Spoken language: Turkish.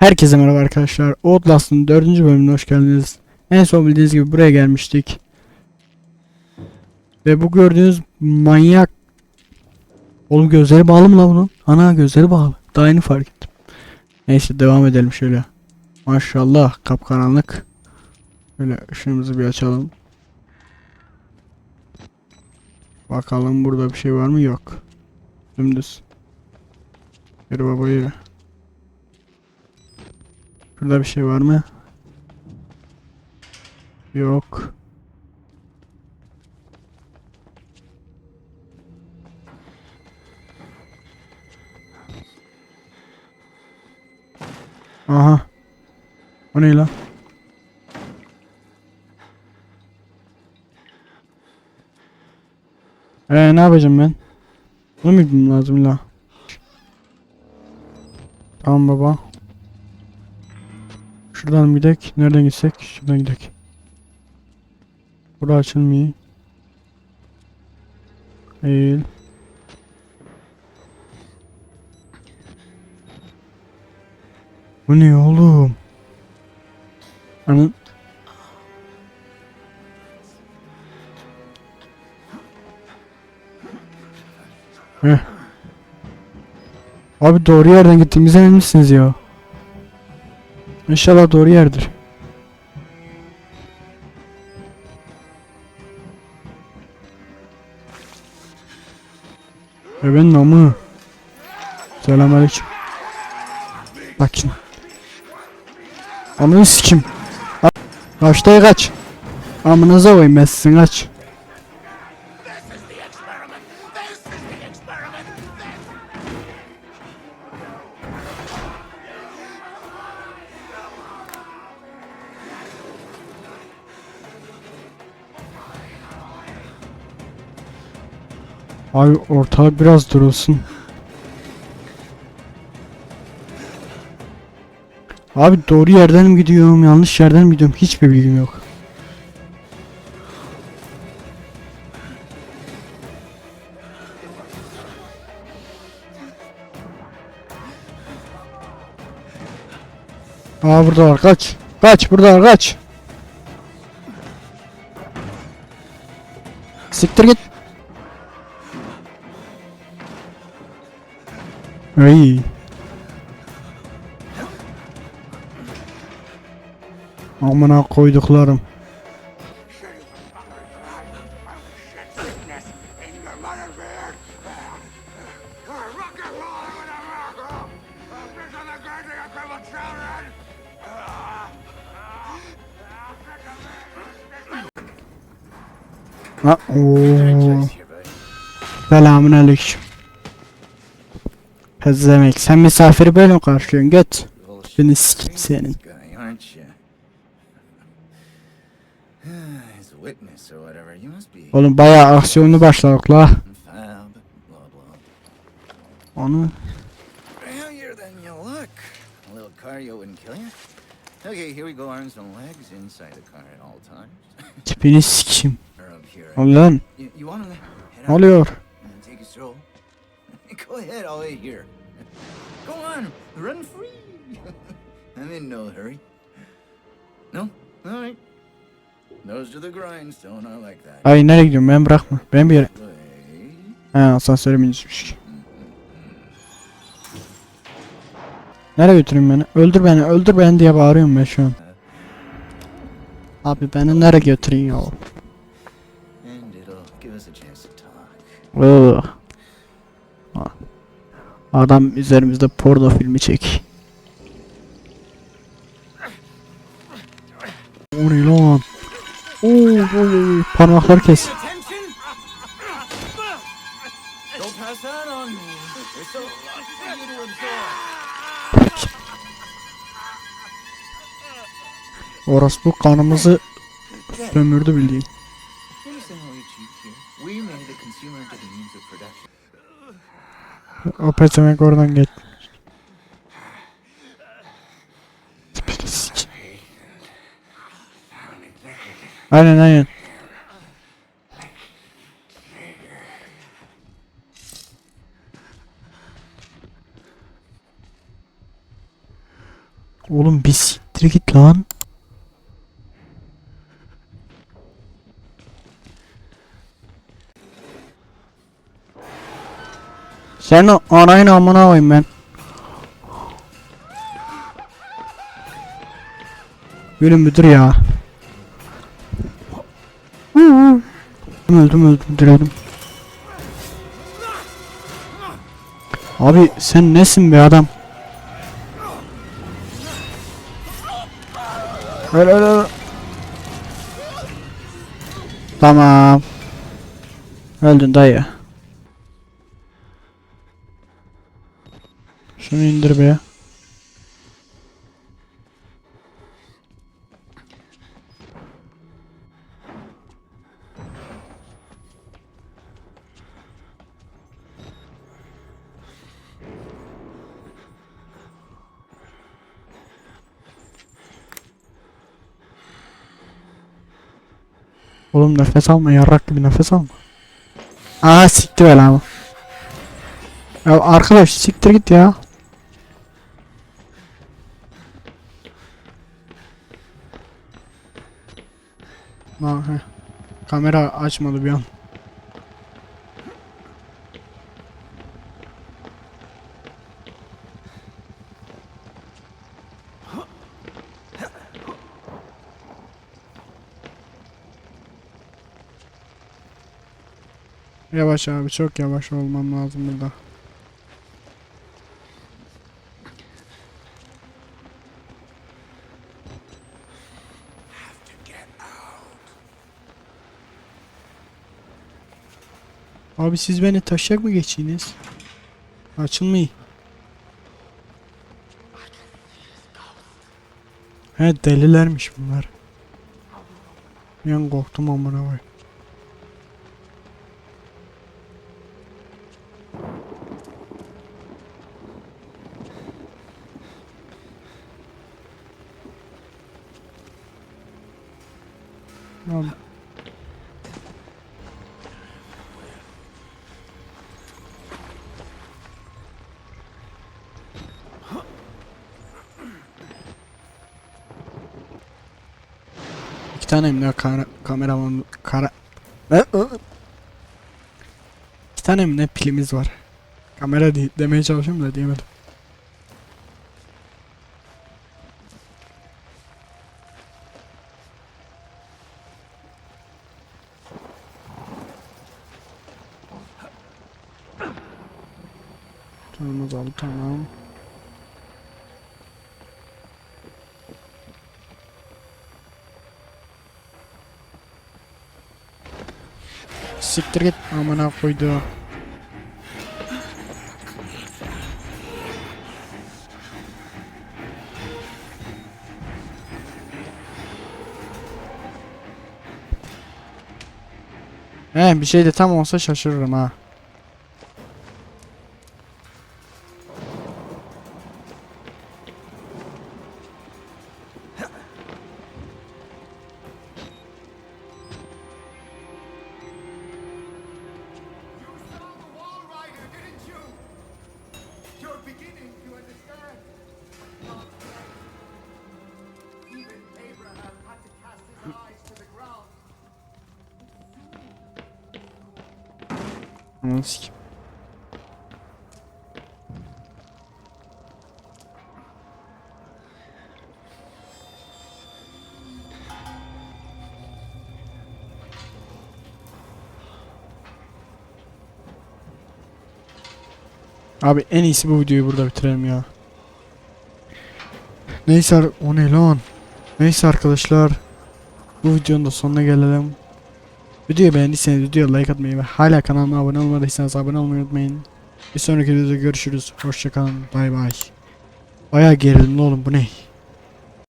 Herkese merhaba arkadaşlar. Outlast'ın 4. bölümüne hoş geldiniz. En son bildiğiniz gibi buraya gelmiştik. Ve bu gördüğünüz manyak... Oğlum gözleri bağlı mı lan bunun? Ana gözleri bağlı. Daha yeni fark ettim. Neyse devam edelim şöyle. Maşallah kapkaranlık. Şöyle ışığımızı bir açalım. Bakalım burada bir şey var mı? Yok. Dümdüz. Yürü baba yürü. Şurada bir şey var mı? Yok. Aha. O ne lan? Ee ne yapacağım ben? Bunu mu lazım la? Tamam baba. Şuradan gidelim. Nereden gitsek? Şuradan gidelim. Bura açılmıyor. Eğil. Bu ne oğlum? Anın. Heh. Abi doğru yerden gittiğimize emin misiniz ya? İnşallah doğru yerdir. E ben namı. Selamünaleyküm. Bak şimdi. Amını sikim. Kaçtaya kaç. Amınıza koyayım ben sizin kaç. Abi ortalık biraz durulsun. Abi doğru yerden mi gidiyorum, yanlış yerden mi gidiyorum? Hiçbir bilgim yok. Aa burada var kaç. Kaç burada var kaç. Siktir git. Ay. Amına koyduklarım. Ha. Selamun aleyküm. Pezemek sen misafiri böyle mi karşılıyorsun göt? Beni sikim senin. Oğlum bayağı aksiyonlu başladık la. Onu. Okay, here we go. Arms and legs inside the car at all times. tipini sikim. or up here. Go ahead. I'll wait here. Go on, run free. I'm in no hurry. No, all right. Nose to the grindstone. I like that. Ay nereye gidiyorum ben bırakma. Ben bir yere. He asansöre binmişmiş. Nereye götüreyim beni? Öldür beni, öldür beni diye bağırıyorum ben şu an. Abi beni nereye götüreyim ya? And Adam üzerimizde porno filmi çek. O ne lan? Oo, oy, parmakları kes. Attention! Don't pass that on O pezevenk oradan geç. Aynen aynen. Oğlum bir siktir git lan. Sen o anayın amına koyayım ben. Yürü müdür ya. Öldüm öldüm diredim. Abi sen nesin be adam? Öl öl öl. Tamam. Öldün dayı. Şunu indir be. Oğlum nefes alma yarrak gibi nefes alma. Aa siktir be lan. Ya arkadaş siktir git ya. Ha. Kamera açmadı bir an. Yavaş abi çok yavaş olmam lazım burada. Abi siz beni taşıyacak mı geçiniz? Açılmayı. He delilermiş bunlar. An korktum amına koyayım. Abi. İki tane mi ne kamera, kameraman kara ne? İki tane mi ne pilimiz var. Kamera değil demeye çalışıyorum da diyemedim. Tamam azaldı tamam. Siktir git amına koydu. He bir şey de tam olsa şaşırırım ha. Ananı. Abi en iyisi bu videoyu burada bitirelim ya. Neyse o ne lan? Neyse arkadaşlar. Bu videonun da sonuna gelelim. Videoyu beğendiyseniz videoya like atmayı ve hala kanalıma abone olmadıysanız abone olmayı unutmayın. Bir sonraki videoda görüşürüz. Hoşçakalın. Bay bay. Baya gerilimli oğlum bu ne?